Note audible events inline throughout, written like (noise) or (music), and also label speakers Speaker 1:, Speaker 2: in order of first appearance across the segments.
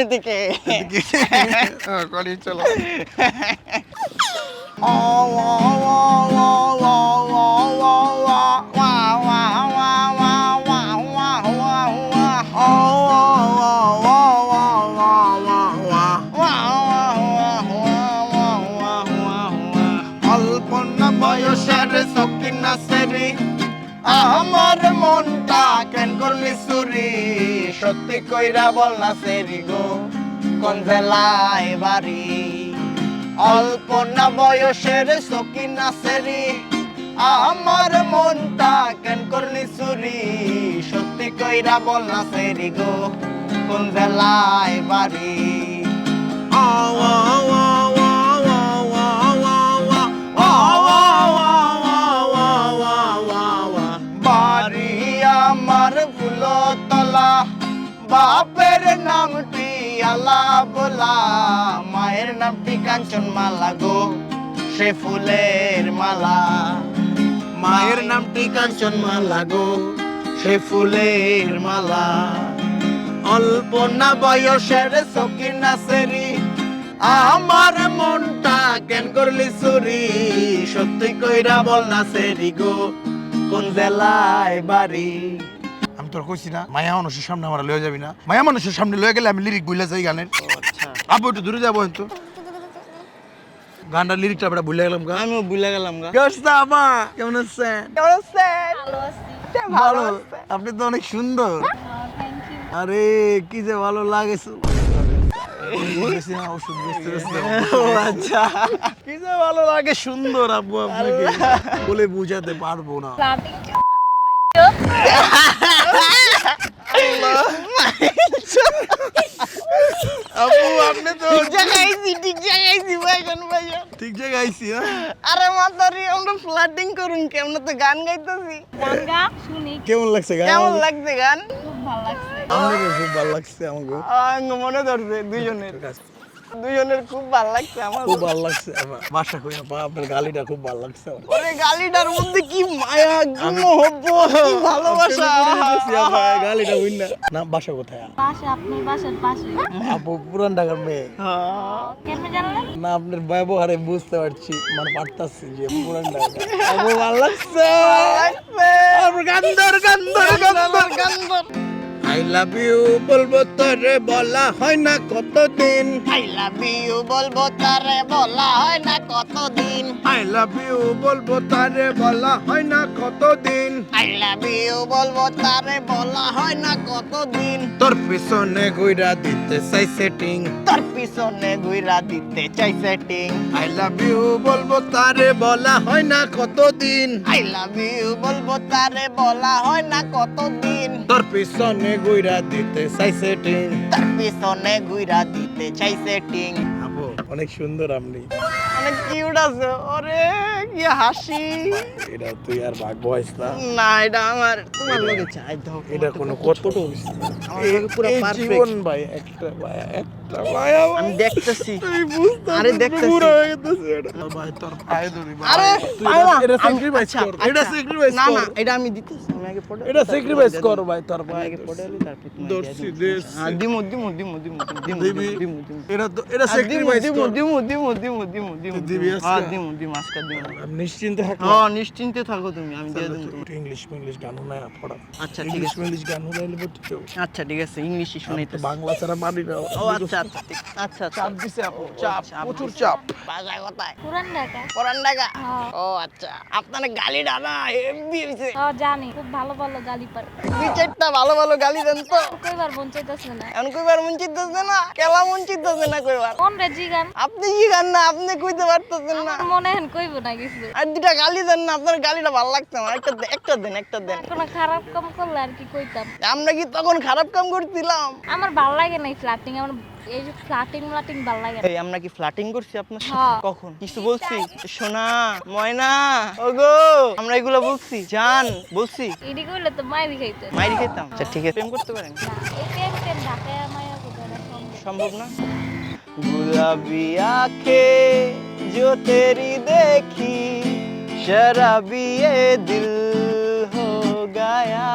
Speaker 1: এদিকে।
Speaker 2: করি চলো।
Speaker 1: অল্প না বয়সের সকিনা সেরি আমার কইরা বললা, সেরি গো, কোন জেলায় বাড়ি? অল্প না বয়সের সকিনা সেরি, আমার মনটা কেন করলি চুরি? সত্যি কইরা বললা, সেরি গো, কোন জেলায় বাড়ি? বাড়ি কাঞ্চন মালা গো সে ফুলের মালা। মায়ের নামটি কাঞ্চন মালা গো সে ফুলের মালা। অল্প না বয়সের সকিন নাসেরি আমার মনটা কেন করলি চুরি। সত্যি কইরা বল না সেরি গো কোন জেলায় বাড়ি?
Speaker 2: আমি তোর কইছি না মায়া মানুষের সামনে আমার লয়ে যাবি না। মায়া মানুষের সামনে লয়ে গেলে আমি লিরিক বইলা যাই গানের। আবু একটু দূরে যাব তো গানটার লিরিকটা আমরা ভুলে গেলাম গা।
Speaker 1: আমিও ভুলে গেলাম গা।
Speaker 2: কেমন আমা কেমন আছেন?
Speaker 1: কেমন আছেন?
Speaker 3: ভালো
Speaker 2: আপনি তো অনেক সুন্দর।
Speaker 3: thank
Speaker 2: আরে কি যে ভালো লাগে বুঝেছি না, ওষুধ বেচতে বেচতে।
Speaker 1: ও আচ্ছা।
Speaker 2: কি যে ভালো লাগে সুন্দর আব্বু আপনাকে। বলে বুঝাতে পারব না। (laughs) (laughs) আব্বু আপনি তো
Speaker 1: ঠিক জায়গায় আইছি ঠিক জায়গায় আইছি ভাইজান ভাইজান।
Speaker 2: ঠিক জায়গায় আইছি হ্যাঁ
Speaker 1: আরে মাতারি আমরা ফ্লাটিং করুন কেমন তো গান গাইতেছি?
Speaker 3: গান গা শুনি।
Speaker 2: কেমন লাগছে গান?
Speaker 1: কেমন লাগছে গান?
Speaker 3: খুব ভালো লাগছে।
Speaker 2: আমাকে খুব ভালো লাগছে আমাকে।
Speaker 1: মনে ধরছে দুজনের দুজনের খুব ভালো লাগছে আমার।
Speaker 2: খুব ভালো লাগছে আমার। বাসা কই আপা আপনার গালিটা খুব ভালো লাগছে আমার।
Speaker 1: ওরে গালিটার মধ্যে কি মায়া কি মহব্বত কি ভালোবাসা।
Speaker 2: গালিটা হইন না। না বাসা কোথায়?
Speaker 3: পাশে আপনার বাসার পাশে।
Speaker 2: আপু পুরান ঢাকার মেয়ে।
Speaker 1: হ্যাঁ।
Speaker 3: কেমনে জানলেন?
Speaker 2: না আপনার ব্যবহারে বুঝতে পারছি মানে পারতাছি যে পুরান ঢাকা। আপু ভালো লাগছে।
Speaker 1: লাগছে।
Speaker 2: আমার গান্দর গান্দর গান্দর
Speaker 1: গান্দর
Speaker 2: আই লাভ ইউ বলব তারে বলা হয় না কতদিন?
Speaker 1: আই লাভ ইউ বলব তারে বলা হয় না কতদিন?
Speaker 2: আই লাভ ইউ বলব তারে বলা হয় না কতদিন?
Speaker 1: আই লাভ ইউ বলব তারে বলা হয় না কতদিন?
Speaker 2: তোর পিছনে ঘুরা দিতে চাই সেটিং
Speaker 1: তোর পিছনে ঘুরা দিতে চাই সেটিং
Speaker 2: আই লাভ ইউ বলব তারে বলা হয় না কতদিন।
Speaker 1: আই লাভ ইউ বলব তারে বলা হয় না কতদিন।
Speaker 2: তোর পিছনে ঘুইরা দিতে চাই সেটিং
Speaker 1: তোর পিছনে ঘুরা দিতে চাই সেটিং
Speaker 2: আপু অনেক সুন্দর আপনি
Speaker 1: অনেক কিউট আছে ওরে কি হাসি
Speaker 2: এটা তুই আর ভাগ্য হইস না
Speaker 1: না এটা আমার তোমার লগে চাই দাও
Speaker 2: এটা কোনো কতটা হইস না
Speaker 1: আমার লগে পুরো
Speaker 2: এই
Speaker 1: perfect।
Speaker 2: জীবন ভাই একটা ভাই একটা ভাই আমার
Speaker 1: আমি দেখতেছি
Speaker 2: তুই বুঝতে
Speaker 1: আরে দেখতেছি।
Speaker 2: বুড়ো হয়ে গেছিস এটা ভাই তোর পায়ে ধরি ভাই।
Speaker 1: আরে
Speaker 2: তুই
Speaker 1: পায় না।
Speaker 2: এটা
Speaker 1: আমি- আচ্ছা,
Speaker 2: কর এটা
Speaker 1: আচ্ছা। না না এটা আমি দিতেছি আমি আগে পড়ে
Speaker 2: এটা sacrifice কর ভাই তোর পায়ে
Speaker 1: আগে পড়ে আলি তারপর তোমায়
Speaker 2: দর্শি দেশ
Speaker 1: হ্যাঁ দিমু দিমু দিমু দিমু দিমু দিমু দিমু
Speaker 2: এটা এটা
Speaker 1: দিমু দিমু দিমু দিমু দিমু দিমু দিমু
Speaker 2: দিবি
Speaker 1: হ্যাঁ দিমু দিমু আজকে দিমু।
Speaker 2: নিশ্চিন্তে থাকো।
Speaker 1: হ্যাঁ নিশ্চিন্তে থাকো তুমি আমি দিয়ে দিমু তোমায়।
Speaker 2: ইংলিশ ইংলিশ গান পড়া।
Speaker 1: আচ্ছা ঠিক আছে।
Speaker 2: ইংলিশ গান হলাইলে বলতে
Speaker 1: আচ্ছা ঠিক আছে ইংলিশই শুনাইতে
Speaker 2: বাংলা ছাড়া মানি না
Speaker 1: ও আচ্ছা আচ্ছা আচ্ছা
Speaker 2: চাপ
Speaker 1: আচ্ছা
Speaker 2: দিছে আপু চাপ
Speaker 1: চাপ
Speaker 2: প্রচুর চাপ।
Speaker 1: বাজা কোথায়।
Speaker 3: পুরান ঢাকা?
Speaker 1: পরান ঢাকা?
Speaker 3: হ্যাঁ।
Speaker 1: ও আচ্ছা আপনার গালি ডানা হেভি হইছে।
Speaker 3: ও জানি খুব ভালো ভালো গালি পার।
Speaker 1: দুই চারটা ভালো ভালো গালি দেন তো।
Speaker 3: কইবার মন চাইতেছে না।
Speaker 1: এখন কইবার মন না কেলা মন চিন্তাছে না কইবার।
Speaker 3: কোন রে জি গান
Speaker 1: আপনি কি গান না আপনি কইতে বুঝতে পারতেছেন না।
Speaker 3: মনে হন কইব না কিছু।
Speaker 1: আর দুটা গালি দেন না আপনার গালিটা ভালো লাগতো না। একটা একটা দেন একটা দেন।
Speaker 3: কোন খারাপ কাম করলে আর কি কইতাম?
Speaker 1: আমরা কি তখন খারাপ কাম করছিলাম?
Speaker 3: আমার ভালো লাগে না ফ্ল্যাটিং আমার এই যে ফ্ল্যাটিং ফ্ল্যাটিং ভালো লাগে
Speaker 1: এই আমরা কি ফ্ল্যাটিং করছি আপনার সাথে?
Speaker 3: হ্যাঁ।
Speaker 1: কখন? কিছু বলছি? সোনা ময়না ওগো। আমরা এগুলো বলছি। জান বলছি।
Speaker 3: এডি কইলে তো মাইরি খাইতাম
Speaker 1: মাইরি খাইতাম? আচ্ছা ঠিক আছে। প্রেম করতে পারেন
Speaker 3: না। এই প্রেম প্রেম ঢাকায় আমায়
Speaker 1: সম্ভব না? গুলাবি আখে जो तेरी देखी शराबी ये दिल हो गया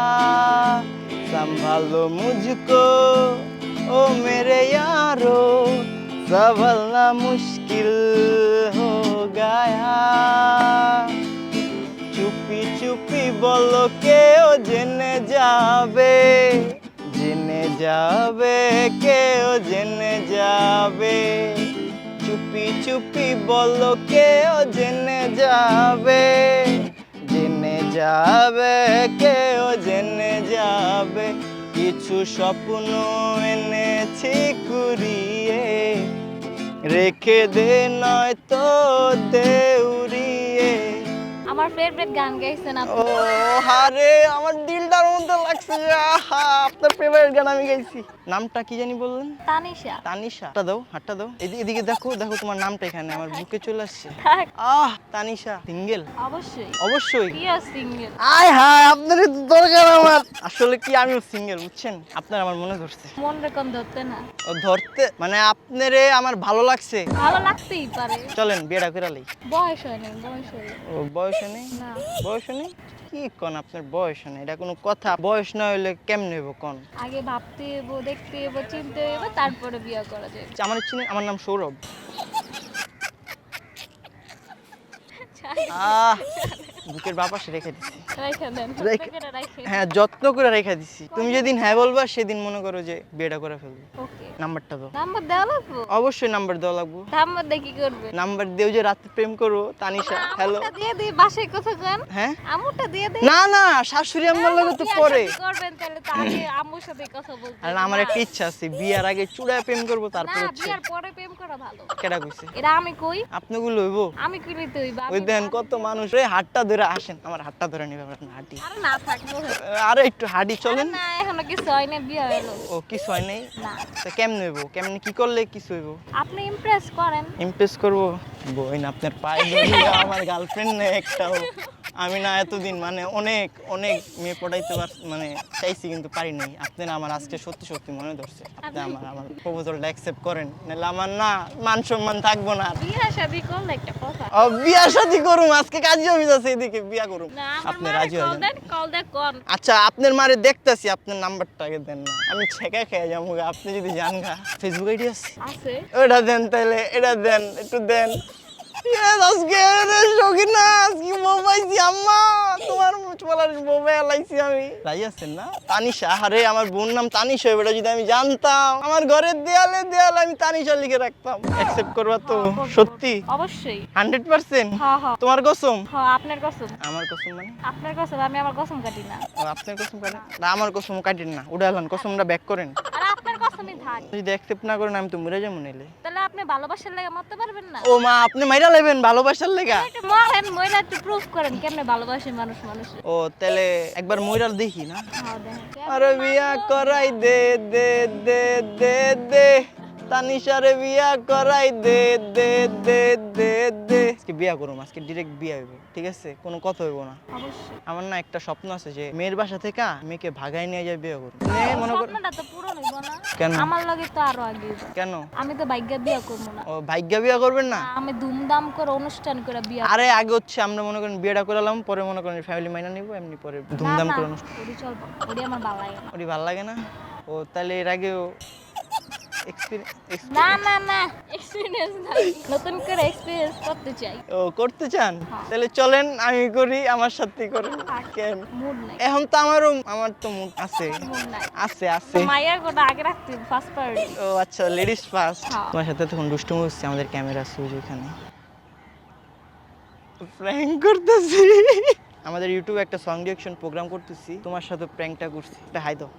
Speaker 1: संभालो मुझको ओ मेरे यारो संभलना मुश्किल हो गया চুপি চুপি বলো কেউ জেনে যাবে জেনে যাবে কেউ জেনে যাবে চুপি চুপি বলো কেউ জেনে যাবে জেনে যাবে কেউ জেনে যাবে। কিছু স্বপ্ন এনেছি কুড়িয়ে রেখে দে নয় তো দেউরিয়ে
Speaker 3: আমার ফেভারিট গান গাইছেন আপনি।
Speaker 1: ও হারে আমার দিলটার মধ্যে লাগছে আহা আপনার ফেভারিট গান আমি গাইছি। নামটা কি জানি বললেন?
Speaker 3: তানিশা।
Speaker 1: তানিশা। হাটটা দাও হাটটা দাও। এদিকে দেখো দেখো তোমার নামটা এখানে আমার বুকে চলে আসছে। আহ তানিশা সিঙ্গেল?
Speaker 3: অবশ্যই।
Speaker 1: অবশ্যই?
Speaker 3: সিঙ্গেল?
Speaker 1: আয় হায় আপনার দরকার আমার। আসলে কি আমিও সিঙ্গেল বুঝছেন? আপনার আমার মনে ধরছে।
Speaker 3: মন রেকম ধরতে না।
Speaker 1: ও ধরতে? মানে আপনারে আমার ভালো লাগছে?
Speaker 3: ভালো লাগতেই পারে।
Speaker 1: চলেন বিয়েটা করে
Speaker 3: বয়স হয় নাই বয়স হয়
Speaker 1: ও বয়স নেই?
Speaker 3: না।
Speaker 1: বয়স নেই? কি কোন আপনার বয়স নেই? এটা কোনো কথা। বয়স না হইলে কেমনে হইব কন?
Speaker 3: আগে ভাবতে হইব দেখতে হইব চিনতে হইব তারপরে বিয়ে করা যায়।
Speaker 1: আমার চিনি আমার নাম সৌরভ। আহ! বুকের বাপাসে রেখে দিছি। হ্যাঁ যত্ন করে রেখে দিছি। তুমি যেদিন হ্যাঁ বলবা সেদিন মনে করো যে বিয়েটা করে ফেলব। নাম্বারটা দাও।
Speaker 3: নাম্বার দেওয়া লাগবো?
Speaker 1: অবশ্যই নাম্বার দেওয়া লাগবো।
Speaker 3: নাম্বার দিয়ে কি করবে?
Speaker 1: নাম্বার দেও যে রাতে প্রেম করো তানিশা হ্যালো।
Speaker 3: দিয়ে বাসায় কথা কেন
Speaker 1: হ্যাঁ?
Speaker 3: আমুরটা দিয়ে
Speaker 1: না না শাশুড়ি লগে তো পরে।
Speaker 3: করবেন তাহলে তো আগে আম্মুর সাথে কথা বলতে
Speaker 1: আর আমার একটা ইচ্ছা আছে বিয়ার আগে চূড়ায় প্রেম করব তারপর হচ্ছে
Speaker 3: বিয়ার পরে প্রেম করা ভালো।
Speaker 1: কেডা কইছে?
Speaker 3: এটা আমি কই?
Speaker 1: আপনাগুলো হইবো?
Speaker 3: আমি হইবা
Speaker 1: ওই দেন কত মানুষ রে হাতটা ধরে আসেন আমার হাতটা ধরে নিবে আপনার হাঁটি।
Speaker 3: আরে
Speaker 1: একটু হাঁটি চলেন।
Speaker 3: না এখনও কিছু হয় না বিয়ে হলো
Speaker 1: ও কিছু হয় নাই?
Speaker 3: না।
Speaker 1: তা কেমনে হইব? কেমনে কি করলে কিছু হইব?
Speaker 3: আপনি ইমপ্রেস করেন।
Speaker 1: ইমপ্রেস করব? বইন আপনার পায়ে আমার গার্লফ্রেন্ড নেই একটাও। আমি না এতদিন মানে অনেক অনেক মেয়ে পটাইতে পার মানে চাইছি কিন্তু পারি নাই। আপনি না আমার আজকে সত্যি সত্যি মনে ধরছে। আপনি আমার আমার প্রপোজালটা অ্যাকসেপ্ট করেন। নাহলে আমার না মান সম্মান থাকব না। আর।
Speaker 3: শাদি করলে একটা কথা।
Speaker 1: ও, বিয়া শাদি করুম আজকে কাজী অফিস আছে এদিকে বিয়া করুম। আপনি রাজি হয়ে যান।
Speaker 3: কল দেন কোন।
Speaker 1: আচ্ছা আপনার মারে দেখতেছি আপনার নাম্বারটা আগে দেন না। আমি ছেঁকা খেয়ে যাব আপনি যদি জান গা। ফেসবুক আইডি আছে?
Speaker 3: আছে।
Speaker 1: ওটা দেন তাহলে এটা দেন একটু দেন। তোমার আমার বোন নাম তানিশা এবারে যদি আমি জানতাম। আমার ঘরের দেয়ালে দেয়ালে আমি তানিশা লিখে রাখতাম। অ্যাকসেপ্ট করবা তো? সত্যি?
Speaker 3: অবশ্যই।
Speaker 1: হান্ড্রেড পার্সেন্ট
Speaker 3: হ্যাঁ হ্যাঁ।
Speaker 1: তোমার কসম?
Speaker 3: হ্যাঁ আপনার কসম।
Speaker 1: আমার কসম মানে?
Speaker 3: আপনার কসম আমি আমার কসম কাটি না।
Speaker 1: আপনার কসম কাটেন না? আমার কসম কাটেন না। উড়ালান কসমটা ব্যাক করেন।
Speaker 3: আপনার থাক।
Speaker 1: যদি অ্যাকসেপ্ট না করেন আমি তো মরে যাব নিলে
Speaker 3: তাহলে আপনি ভালোবাসার লেগে মরতে পারবেন না।
Speaker 1: ও মা আপনি মাইরা লেবেন ভালোবাসার লাগা?
Speaker 3: মরেন মহিলা একটু প্রুফ করেন কেমনে ভালোবাসে মানুষ মানুষ
Speaker 1: ও তাহলে একবার মইরাল দেখি না?
Speaker 3: হ্যাঁ
Speaker 1: আরে বিয়া করাই দে দে দে দে দে। তানিশারে বিয়া করাই দে দে দে দে দে। আজকে বিয়া করুম আজকে ডিরেক্ট বিয়া হইব ঠিক আছে? কোনো কথা হইব না।
Speaker 3: অবশ্যই।
Speaker 1: আমার না একটা স্বপ্ন আছে যে মেয়ের বাসা থেকে মেয়েকে ভাগাই নিয়ে যায় বিয়ে করুম। নে মনে কর
Speaker 3: স্বপ্নটা তো পূরণ হইব না।
Speaker 1: কেন?
Speaker 3: আমার লগে তো আরও আগে।
Speaker 1: কেন?
Speaker 3: আমি তো ভাগ্য বিয়ে করব না।
Speaker 1: ও ভাগ্য বিয়া করবেন না?
Speaker 3: আমি ধুমধাম করে অনুষ্ঠান করে বিয়ে
Speaker 1: আরে আগে হচ্ছে আমরা মনে করেন বিয়েটা করালাম পরে মনে করেন ফ্যামিলি মাইনা নিব এমনি পরে ধুমধাম করে অনুষ্ঠান।
Speaker 3: ওরি ওরি আমার ভালো লাগে না।
Speaker 1: ওটি ভালো লাগে না? ও তাহলে এর আগেও
Speaker 3: না না না এক্সপিরিয়েন্স না। নতুন করে এক্সপিরিয়েন্স করতে চাই।
Speaker 1: ও করতে চান?
Speaker 3: হ্যাঁ।
Speaker 1: তাহলে চলেন আমি করি আমার সাথে করেন। কেন? এখন তো আমারও আমার তো মুড আছে। আছে আছে।
Speaker 3: মায়ের গোটা আগে রাখতে ফার্স্ট প্রায়োরিটি
Speaker 1: ও আচ্ছা লেডিস ফার্স্ট
Speaker 3: হ্যাঁ।
Speaker 1: তোমার সাথে তখন দুষ্টুমি হচ্ছে আমাদের ক্যামেরা যে ওখানে প্র্যাঙ্ক করতেছি। আমাদের ইউটিউবে একটা সং ডিরেকশন প্রোগ্রাম করতেছি। তোমার সাথে প্র্যাঙ্কটা করছি। এটা হাই দাও।